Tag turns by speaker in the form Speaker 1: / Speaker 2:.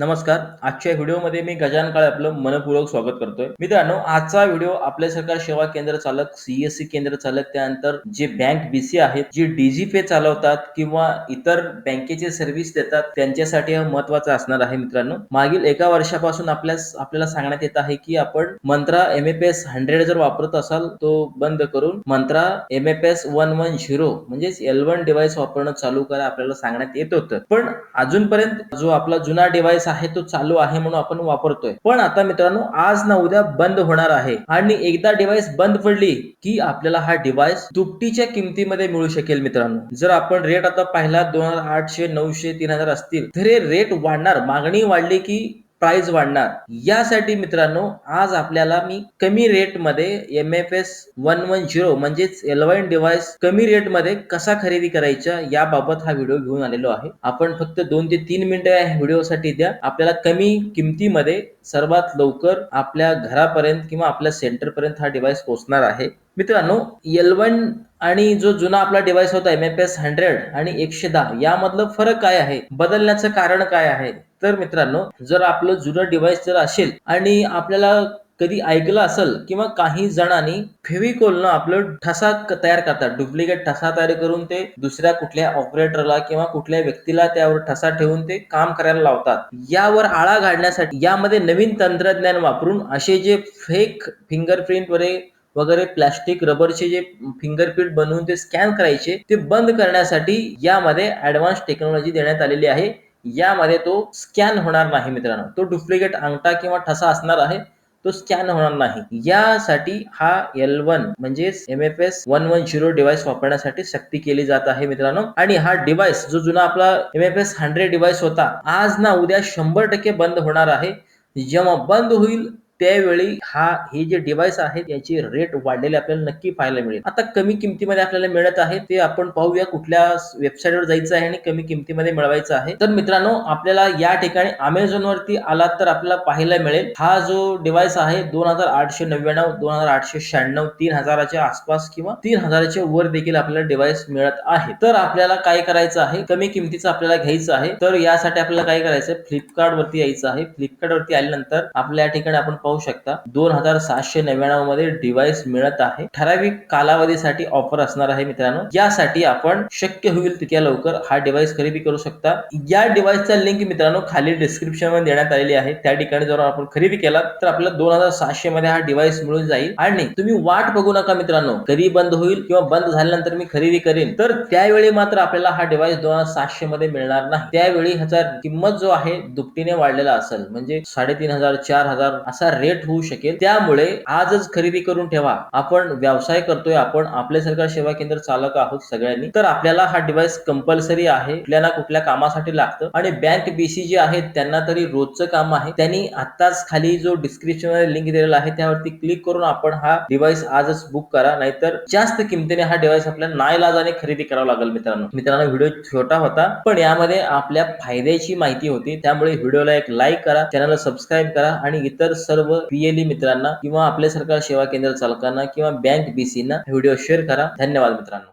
Speaker 1: नमस्कार. आजच्या व्हिडिओमध्ये मी गजान काळे आपलं मनपूर्वक स्वागत करतोय. मित्रांनो आजचा व्हिडिओ आपल्या सरकार सेवा केंद्र चालक सीएससी केंद्र चालक त्यानंतर जे बँक बीसी आहेत जे डीजी पे चालवतात किंवा इतर बँकेचे सर्व्हिस देतात त्यांच्यासाठी हा महत्त्वाचा असणार आहे मित्रांनो. मागील एका वर्षापासून आपल्या आपल्याला सांगण्यात येत आहे की आपण Mantra M F S hundred जर वापरत असाल तो बंद करून Mantra M F S one one zero म्हणजेच एल वन डिव्हाइस वापरणं चालू करा आपल्याला सांगण्यात येत होतं. पण अजूनपर्यंत जो आपला जुना डिव्हाइस आहे तो चालू आहे म्हणून आपण वापरतोय. पण आता मित्रांनो आज ना उद्या बंद होणार आहे. आणि एकदा डिव्हाइस बंद पडली की आपल्याला हा डिव्हाइस दुपटीच्या किमतीमध्ये मिळू शकेल मित्रांनो. जर आपण रेट आता पाहिला दोन हजार आठशे नऊशे तीन हजार असतील तर हे रेट वाढणार. मागणी वाढली की प्राइस वाढणार. यासाठी मित्रांनो आज आपल्याला मी कमी रेटमध्ये M F S one one zero म्हणजेच एलवाईन डिव्हाइस कमी रेटमध्ये कसा खरेदी करायचा याबाबत हा व्हिडिओ घेऊन आलेलो आहे. आपण फक्त दोन ते तीन मिनिटं या व्हिडिओसाठी द्या. आपल्याला कमी किमतीमध्ये सर्वात लवकर आपल्या घरापर्यंत किंवा आपल्या सेंटरपर्यंत हा डिव्हाइस पोहोचणार आहे. मित्रांनो एल वन आणि जो जुना आपला डिव्हाइस होता एम एफ एस हंड्रेड आणि एकशे दहा यामधलं फरक काय आहे? बदलण्याचं कारण काय आहे? तर मित्रांनो जर आपलं जुनं डिव्हाइस जर असेल आणि आपल्याला कधी ऐकलं असेल किंवा काही जणांनी फेविकोलनं आपलं ठसा तयार करतात डुप्लिकेट ठसा तयार करून ते दुसऱ्या कुठल्या ऑपरेटरला किंवा कुठल्या व्यक्तीला त्यावर ठसा ठेवून ते काम करायला लावतात. यावर आळा घालण्यासाठी यामध्ये नवीन तंत्रज्ञान वापरून असे जे फेक फिंगरप्रिंट वगैरे वगैरे प्लास्टिक रबरचे जे फिंगरप्रिंट बनवून ते स्कॅन करायचे ते बंद करण्यासाठी यामध्ये ऍडव्हान्स टेक्नॉलॉजी देण्यात आलेली आहे. यामध्ये तो स्कॅन होणार नाही मित्रांनो. तो डुप्लिकेट अंगठा किंवा ठसा असणार आहे तो स्कॅन होणार नाही. यासाठी हा एल वन म्हणजेच M F S one one zero device वापरण्यासाठी सक्ती केली जात आहे मित्रांनो. आणि हा डिव्हाइस जो जुना आपला M F S hundred device होता आज ना उद्या शंभर टक्के बंद होणार आहे. जेव्हा बंद होईल त्यावेळी हा हे जे डिव्हाइस आहे याची रेट वाढलेले आपल्याला नक्की पाहायला मिळेल. आता कमी किमतीमध्ये आपल्याला मिळत आहे ते आपण पाहूया कुठल्या वेबसाईटवर जायचं आहे आणि कमी किमतीमध्ये मिळवायचं आहे. तर मित्रांनो आपल्याला या ठिकाणी अमेझॉन वरती आलात तर आपल्याला पाहायला मिळेल. हा जो डिव्हाइस आहे दोन हजार आठशे नव्याण्णव दोन हजार आठशे शहाण्णव तीन हजाराच्या आसपास किंवा तीन हजाराच्या वर देखील आपल्याला डिव्हाइस मिळत आहे. तर आपल्याला काय करायचं आहे? कमी किमतीचं आपल्याला घ्यायचं आहे. तर यासाठी आपल्याला काय करायचं फ्लिपकार्ट वरती यायचं आहे. फ्लिपकार्ट वरती आल्यानंतर आपल्या या ठिकाणी आपण पाहू शकता. दोन हजार सहाशे नव्याण्णवमध्ये डिव्हाइस मिळत आहे. ठराविक कालावधीसाठी ऑफर असणार आहे मित्रांनो. यासाठी आपण शक्य होईल तितक्या लवकर हा डिव्हाइस खरेदी करू शकता. या डिव्हाइसचा लिंक मित्रांनो खाली डिस्क्रिप्शनमध्ये देण्यात आलेली आहे. त्या ठिकाणी जर आपण खरेदी केला तर आपल्याला दोन हजार सहाशे मध्ये हा डिव्हाइस मिळून जाईल. आणि तुम्ही वाट बघू नका मित्रांनो. कधी बंद होईल किंवा बंद झाल्यानंतर मी खरेदी करेन. तर त्यावेळी मात्र आपल्याला हा डिव्हाइस दोन हजार सातशे मध्ये मिळणार नाही. त्यावेळी ह्याचा किंमत जो आहे दुपटीने वाढलेला असेल. म्हणजे साडेतीन हजार चार हजार असा रेट होऊ शकेल. त्यामुळे आजच खरेदी करून ठेवा. आपण व्यवसाय करतोय आपण आपले सरकार सेवा केंद्र चालक आहोत सगळ्यांनी. तर आपल्याला हा डिव्हाइस कंपल्सरी आहे. आपल्याला कुठल्या कामासाठी लागतं. आणि बँक बीसी जे आहेत त्यांना तरी रोजचं काम आहे. त्यांनी आताच खाली जो डिस्क्रिप्शन लिंक दिलेला आहे त्यावरती क्लिक करून आपण हा डिव्हाइस आजच बुक करा. नाहीतर जास्त किमतीने हा डिव्हाइस आपल्याला नाईलाजाने खरेदी करावा लागेल मित्रांनो. मित्रांनो व्हिडिओ छोटा होता पण यामध्ये आपल्या फायद्याची माहिती होती. त्यामुळे व्हिडिओला एक लाईक करा चॅनलला सबस्क्राईब करा आणि इतर सर्व सर्व पीएलई मित्रांना किंवा आपल्या सरकार सेवा केंद्र चालकांना किंवा बँक बीसी ना व्हिडिओ शेअर करा. धन्यवाद मित्रांनो.